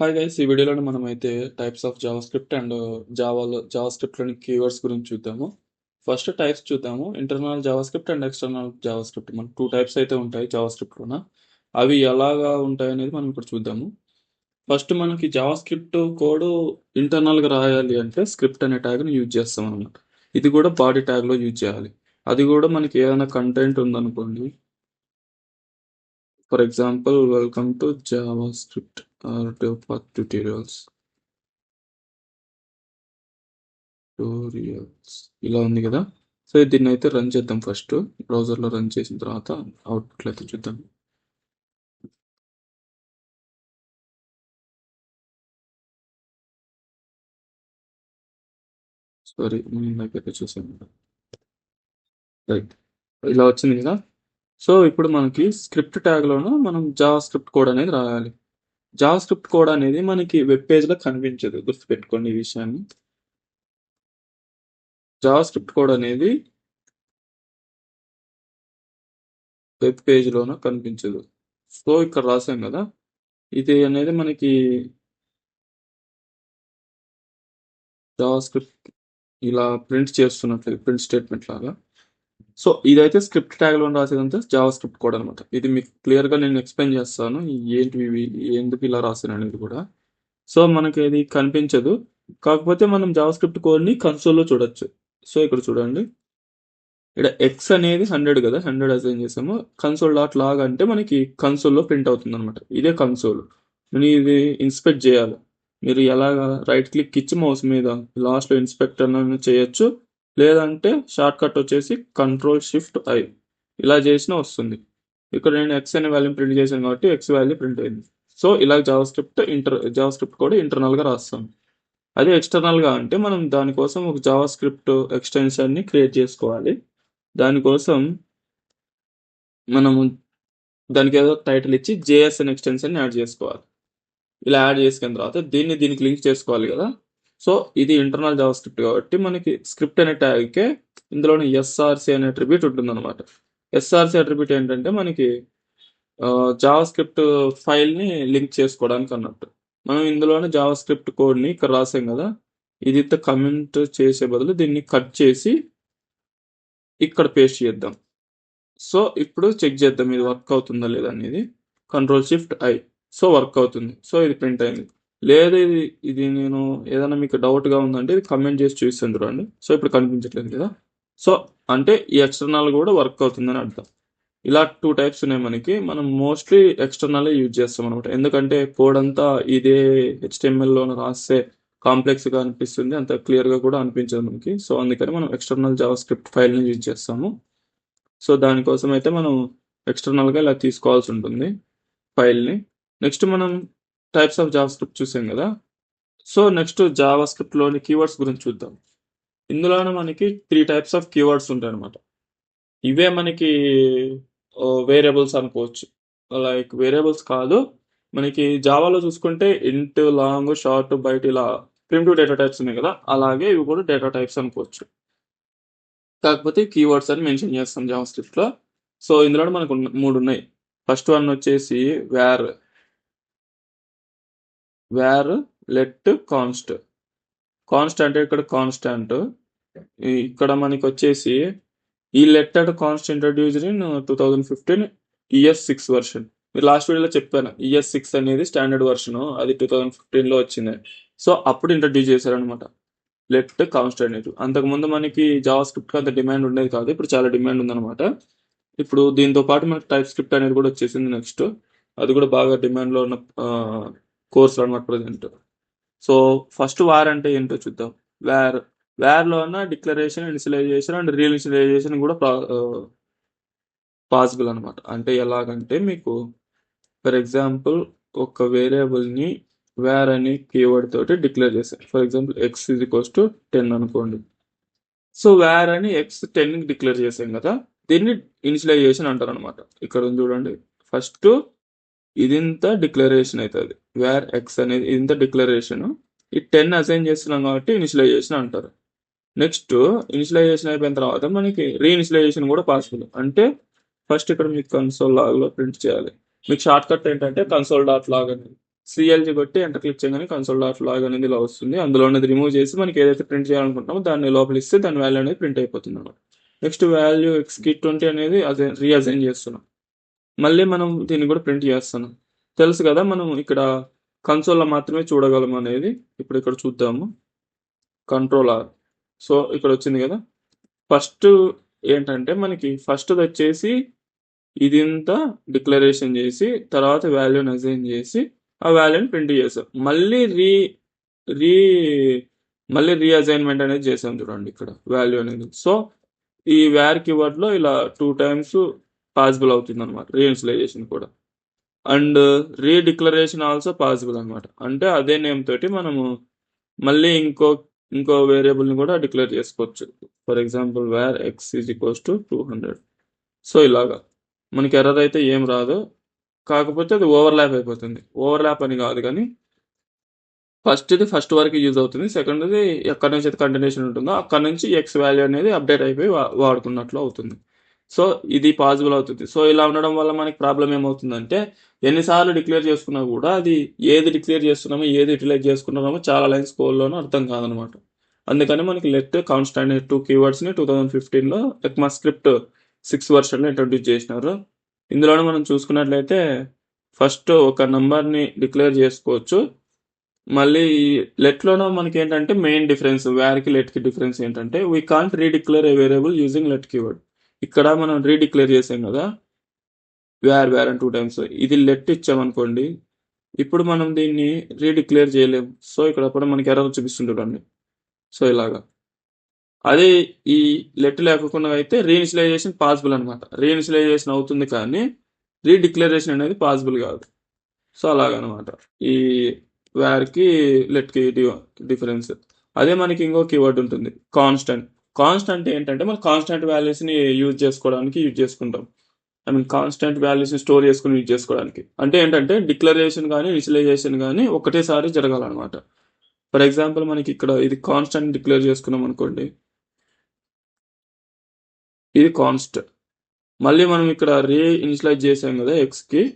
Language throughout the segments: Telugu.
హాయ్ గైస్ ఈ వీడియోలో మనం అయితే types of JavaScript and జావాలో జావా స్క్రిప్ట్లోని కీవర్డ్స్ గురించి చూద్దాము. ఫస్ట్ టైప్స్ చూద్దాము. Internal JavaScript and external JavaScript మనకు టూ టైప్స్ అయితే ఉంటాయి జావా స్క్రిప్ట్లోన అవి ఎలాగా ఉంటాయి అనేది మనం ఇప్పుడు చూద్దాము. ఫస్ట్ మనకి జావా స్క్రిప్ట్ కోడ్ ఇంటర్నల్గా రాయాలి అంటే స్క్రిప్ట్ అనే ట్యాగ్ను యూజ్ చేస్తాం అనమాట ఇది కూడా బాడీ ట్యాగ్లో యూజ్ చేయాలి. అది కూడా మనకి ఏదైనా కంటెంట్ ఉందనుకోండి. For example welcome to JavaScript or develop tutorials tutorials. ఇలా ఉంది కదా? సో దీన్ని అయితే రన్ చేద్దాం ఫస్ట్ బ్రౌజర్లో రన్ చేసిన తర్వాత అవుట్పుట్లు అయితే చూద్దాం. సారీ నేను ఇందాకైతే చూసాను రైట్ ఇలా వచ్చింది కదా? సో ఇప్పుడు మనకి స్క్రిప్ట్ ట్యాగ్లోనూ మనం జావా స్క్రిప్ట్ కోడ్ అనేది రాయాలి. జావా స్క్రిప్ట్ కోడ్ అనేది మనకి వెబ్ పేజ్లో కనిపించదు. గుర్తుపెట్టుకోండి ఈ విషయాన్ని. జావా స్క్రిప్ట్ కోడ్ అనేది వెబ్ పేజ్లోనూ కనిపించదు. సో ఇక్కడ రాసాం కదా. ఇది అనేది మనకి జావా స్క్రిప్ట్ ఇలా ప్రింట్ చేస్తున్నట్లు ప్రింట్ స్టేట్మెంట్ లాగా. సో ఇదైతే స్క్రిప్ట్ ట్యాగ్లో రాసేదంతా జావా స్క్రిప్ట్ కోడ్ అనమాట. ఇది మీకు క్లియర్గా నేను ఎక్స్ప్లెయిన్ చేస్తాను ఏంటివి ఎందుకు ఇలా రాసాను అనేది కూడా. సో మనకి ఇది కనిపించదు. కాకపోతే మనం జావా స్క్రిప్ట్ కోడ్ని కన్సోల్లో చూడొచ్చు. సో ఇక్కడ చూడండి. ఇక్కడ ఎక్స్ అనేది హండ్రెడ్ కదా హండ్రెడ్ అసైన్ చేసాము. కన్సోల్ డాట్ లాగ్ అంటే మనకి కన్సోల్లో ప్రింట్ అవుతుంది అనమాట ఇదే కన్సోల్. నేను ఇది ఇన్స్పెక్ట్ చేయాలి. మీరు ఎలాగా రైట్ క్లిక్ ఇచ్చి మౌస్ మీద లాస్ట్లో ఇన్స్పెక్ట్ అన్న చేయొచ్చు. లేదంటే షార్ట్ కట్ వచ్చేసి కంట్రోల్ షిఫ్ట్ ఐ ఇలా చేసినా వస్తుంది. ఇక్కడ నేను ఎక్స్ అనే వాల్యూని ప్రింట్ చేశాను కాబట్టి ఎక్స్ వాల్యూ ప్రింట్ అయింది. సో ఇలా JavaScript inter JavaScript కూడా ఇంటర్నల్గా రాస్తాం అదే ఎక్స్టర్నల్గా అంటే మనం దానికోసం ఒక జావా స్క్రిప్ట్ ఎక్స్టెన్షన్ని క్రియేట్ చేసుకోవాలి. దానికోసం మనము దానికి ఏదో టైటిల్ ఇచ్చి జేఎస్ అనే ఎక్స్టెన్షన్ యాడ్ చేసుకోవాలి. ఇలా యాడ్ చేసుకున్న తర్వాత దీన్ని దీనికి లింక్ చేసుకోవాలి కదా. సో ఇది ఇంటర్నల్ జావా స్క్రిప్ట్ కాబట్టి మనకి స్క్రిప్ట్ అనే ట్యాగ్కే ఇందులోని ఎస్ఆర్సి అనే అట్రిబ్యూట్ ఉంటుందన్నమాట. ఎస్ఆర్సి అట్రిబ్యూట్ ఏంటంటే మనకి జావా స్క్రిప్ట్ ఫైల్ని లింక్ చేసుకోవడానికి అన్నట్టు. మనం ఇందులోనే జావా స్క్రిప్ట్ కోడ్ని ఇక్కడ రాసాం కదా ఇది కమెంట్ చేసే బదులు దీన్ని కట్ చేసి ఇక్కడ పేస్ట్ చేద్దాం. సో ఇప్పుడు చెక్ చేద్దాం ఇది వర్క్ అవుతుందా లేదా అనేది. Control shift I so work అవుతుంది. సో ఇది ప్రింట్ అయింది. లేదా ఇది ఇది నేను ఏదైనా మీకు డౌట్గా ఉందంటే ఇది కమెంట్ చేసి చూస్తాను చూడండి సో ఇప్పుడు కనిపించట్లేదు కదా. సో అంటే ఈ ఎక్స్టర్నల్ కూడా వర్క్ అవుతుందని అర్థం. ఇలా టూ టైప్స్ ఉన్నాయి మనకి. మనం మోస్ట్లీ ఎక్స్టర్నలే యూజ్ చేస్తాం అనమాట ఎందుకంటే కోడ్ అంతా ఇదే హెచ్టిఎంఎల్లో రాస్తే కాంప్లెక్స్గా అనిపిస్తుంది. అంత క్లియర్గా కూడా అనిపించదు మనకి. సో అందుకని మనం ఎక్స్టర్నల్ జావా స్క్రిప్ట్ ఫైల్ని యూజ్ చేస్తాము. సో దానికోసం అయితే మనం ఎక్స్టర్నల్గా ఇలా తీసుకోవాల్సి ఉంటుంది ఫైల్ని నెక్స్ట్ మనం టైప్స్ ఆఫ్ జావా స్క్రిప్ట్ చూసాం కదా. సో నెక్స్ట్ జావా స్క్రిప్ట్లోని కీవర్డ్స్ గురించి చూద్దాం. ఇందులోనే మనకి త్రీ టైప్స్ ఆఫ్ కీవర్డ్స్ ఉంటాయి అనమాట ఇవే మనకి వేరియబుల్స్ అనుకోవచ్చు. లైక్ వేరియబుల్స్ కాదు. మనకి జావాలో చూసుకుంటే ఇంట్ లాంగ్ షార్ట్ బయట ఇలా ప్రిమిటివ్ డేటా టైప్స్ ఉన్నాయి కదా. అలాగే ఇవి కూడా డేటా టైప్స్ అనుకోవచ్చు. కాకపోతే కీవర్డ్స్ అని మెన్షన్ చేస్తాం జావా స్క్రిప్ట్లో సో ఇందులో మనకు మూడు ఉన్నాయి. ఫస్ట్ వన్ వచ్చేసి var var let const const అంటే ఇక్కడ కాన్స్టాంట్ ఇక్కడ మనకి వచ్చేసి ఈ letter const introduced in two thousand fifteen ES six version మీరు లాస్ట్ వీడియోలో చెప్పాను ఈఎస్ సిక్స్ అనేది స్టాండర్డ్ వర్షన్ అది టూ థౌజండ్ ఫిఫ్టీన్లో వచ్చింది. సో అప్పుడు ఇంట్రడ్యూస్ చేశారనమాట లెట్ కాన్స్టాంట్ అనేది. అంతకుముందు మనకి జావా స్క్రిప్ట్ అంత డిమాండ్ ఉండేది కాదు. ఇప్పుడు చాలా డిమాండ్ ఉందన్నమాట. ఇప్పుడు దీంతో పాటు మనకి టైప్ స్క్రిప్ట్ అనేది కూడా వచ్చేసింది నెక్స్ట్ అది కూడా బాగా డిమాండ్లో ఉన్న uh, కోర్స్ అనమాట ప్రజెంట్ సో ఫస్ట్ వార్ అంటే ఏంటో చూద్దాం. వేర్ వేర్లో ఉన్న declaration initialization and real initialization కూడా పాసిబుల్ అనమాట అంటే ఎలాగంటే మీకు ఫర్ ఎగ్జాంపుల్ ఒక వేరియబుల్ని వేర్ అని కీవర్డ్ తోటి డిక్లేర్ చేశారు for example X is equals to ten అనుకోండి. సో వేర్ అని ఎక్స్ టెన్ డిక్లేర్ చేసాం కదా దీన్ని ఇనిషియలైజేషన్ అంటారు అనమాట ఇక్కడ చూడండి. ఫస్ట్ ఇదింత డిక్లరేషన్ అవుతుంది వేర్ ఎక్స్ అనేది ఇదింత డిక్లరేషన్ ఈ టెన్ అసైన్ చేస్తున్నాం కాబట్టి ఇనిషియలైజేషన్ అంటారు. నెక్స్ట్ ఇనిషియలైజేషన్ అయిపోయిన తర్వాత మనకి రీఇనిషియలైజేషన్ కూడా పాసిబుల్ అంటే ఫస్ట్ ఇక్కడ మీకు కన్సోల్ లాగ్లో ప్రింట్ చేయాలి. మీకు షార్ట్ కట్ ఏంటంటే కన్సోల్ డాట్ లాగ్ అనేది. సిఎల్జీ కొట్టి ఎంటర్ క్లిక్ చేయగానే కన్సోల్ డాట్ లాగ్ అనేది ఇలా వస్తుంది. అందులో ఉన్నది రిమూవ్ చేసి మనకి ఏదైతే ప్రింట్ చేయాలనుకుంటున్నామో దాన్ని లోపల ఇస్తే దాని వాల్యూ అనేది ప్రింట్ అయిపోతుంది అనమాట నెక్స్ట్ వాల్యూ ఎక్స్కి ట్వంటీ అనేది అదే రీఅసైన్ చేస్తున్నాం. మళ్ళీ మనం దీన్ని కూడా ప్రింట్ చేస్తాను. తెలుసు కదా మనం ఇక్కడ కన్సోల్లో మాత్రమే చూడగలం అనేది. ఇప్పుడు ఇక్కడ చూద్దాము. కంట్రోల్ ఆర్ సో ఇక్కడ వచ్చింది కదా. ఫస్ట్ ఏంటంటే మనకి ఫస్ట్ వచ్చేసి ఇది ఇంత డిక్లరేషన్ చేసి తర్వాత వాల్యూని అసైన్ చేసి ఆ వాల్యూని ప్రింట్ చేసాం. మళ్ళీ రీ రీ మళ్ళీ రీఅసైన్మెంట్ అనేది చేసాం చూడండి ఇక్కడ వాల్యూ అనేది. సో ఈ వేర్ కీవర్డ్లో ఇలా టూ టైమ్స్ పాసిబుల్ అవుతుంది అనమాట రీఇన్స్టలైజేషన్ కూడా. అండ్ రీడిక్లరేషన్ ఆల్సో పాసిబుల్ అనమాట అంటే అదే నేమ్ తోటి మనము మళ్ళీ ఇంకో ఇంకో వేరియబుల్ని కూడా డిక్లేర్ చేసుకోవచ్చు. For example var X is equals to two hundred so ఇలాగా. మనకి ఎర్రర్ అయితే ఏం రాదు. కాకపోతే అది ఓవర్లాప్ అయిపోతుంది. ఓవర్లాప్ అని కాదు కానీ ఫస్ట్ ఇది ఫస్ట్ వరకు యూజ్ అవుతుంది. సెకండ్ ఇది ఎక్కడి నుంచి అయితే కంటిన్యూషన్ ఉంటుందో అక్కడ నుంచి ఎక్స్ వాల్యూ అనేది అప్డేట్ అయిపోయి వాడుకున్నట్లు అవుతుంది. సో ఇది పాసిబుల్ అవుతుంది. సో ఇలా ఉండడం వల్ల మనకి ప్రాబ్లం ఏమవుతుందంటే ఎన్నిసార్లు డిక్లేర్ చేసుకున్నా కూడా అది ఏది డిక్లేర్ చేస్తున్నామో ఏది యూటిలైజ్ చేసుకుంటున్నామో చాలా లైన్స్ కోల్లోనూ అర్థం కాదనమాట. అందుకని మనకి లెట్ కాన్స్టాంట్ టూ కీవర్డ్స్ని టూ థౌజండ్ ఫిఫ్టీన్లో ఎక్మా స్క్రిప్ట్ సిక్స్ వర్షన్లో ఇంట్రడ్యూస్ చేసినారు. ఇందులోనే మనం చూసుకున్నట్లయితే ఫస్ట్ ఒక నంబర్ని డిక్లేర్ చేసుకోవచ్చు. మళ్ళీ లెట్లోనో మనకి ఏంటంటే మెయిన్ డిఫరెన్స్ వేర్కి లెట్కి డిఫరెన్స్ ఏంటంటే we can't redeclare a variable using let keyword ఇక్కడ మనం రీడిక్లేర్ చేసాం కదా. వేర్ వేర్ అని టూ టైమ్స్ ఇది లెట్ ఇచ్చామనుకోండి. ఇప్పుడు మనం దీన్ని రీడిక్లేర్ చేయలేము సో ఇక్కడ అప్పుడు మనకి ఎర్రర్ చూపిస్తుంటాడండి సో ఇలాగా. అదే ఈ లెట్ లేకుండా అయితే రీఇనిషియలైజేషన్ పాసిబుల్ అనమాట రీఇనిషియలైజేషన్ అవుతుంది కానీ రీడిక్లరేషన్ అనేది పాసిబుల్ కాదు. సో అలాగనమాట ఈ వేర్కి లెట్కి డిఫరెన్స్ అదే మనకి ఇంకో కీవర్డ్ ఉంటుంది. కాన్స్టెంట్ కాన్స్టెంట్ ఏంటంటే మనం కాన్స్టెంట్ వాల్యూస్ని యూజ్ చేసుకోవడానికి యూజ్ చేసుకుంటాం. ఐ మీన్ కాన్స్టెంట్ వాల్యూస్ని స్టోర్ చేసుకుని యూజ్ చేసుకోవడానికి. అంటే ఏంటంటే డిక్లరేషన్ కానీ ఇనిషియలైజేషన్ కానీ ఒకటేసారి జరగాలన్నమాట. ఫర్ ఎగ్జాంపుల్ మనకి ఇక్కడ ఇది కాన్స్టెంట్ డిక్లేర్ చేసుకున్నాం అనుకోండి. ఇది కాన్స్ట్. మళ్ళీ మనం ఇక్కడ రీ ఇనిషియలైజ్ చేసాం కదా ఎక్స్కి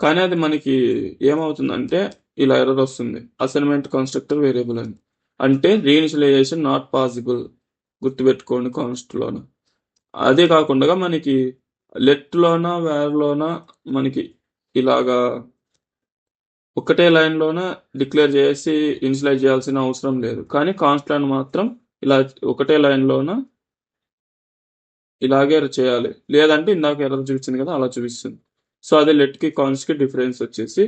కానీ అది మనకి ఏమవుతుందంటే ఇలా ఎర్రర్ వస్తుంది. అసైన్మెంట్ కన్స్ట్రక్టర్ వేరియబుల్ అని. అంటే రీఇనిషియలైజేషన్ నాట్ పాసిబుల్. గుర్తుపెట్టుకోండి కాన్స్ట్లోన అదే కాకుండా మనకి లెట్లోన వేర్లోన మనకి ఇలాగా ఒకటే లైన్లోన డిక్లేర్ చేసి ఇన్సిలైజ్ చేయాల్సిన అవసరం లేదు. కానీ కాన్స్ట్లను మాత్రం ఇలా ఒకటే లైన్లోన ఇలాగే చేయాలి. లేదంటే ఇందాక ఎలా చూపించింది కదా అలా చూపిస్తుంది. సో అదే లెట్కి కాన్స్ట్కి డిఫరెన్స్ వచ్చేసి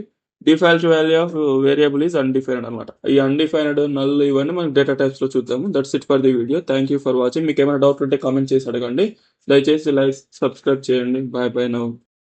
default value of variable is undefined అనమాట ఈ అన్డిఫైన్డ్ నల్ ఇవన్నీ మనం డేటా టైప్స్లో చూద్దాము. That's it for the video. Thank you for watching మీకు ఏమైనా డౌట్ ఉంటే కామెంట్ చేసి అడగండి. దయచేసి లైక్ సబ్స్క్రైబ్ చేయండి. Bye bye now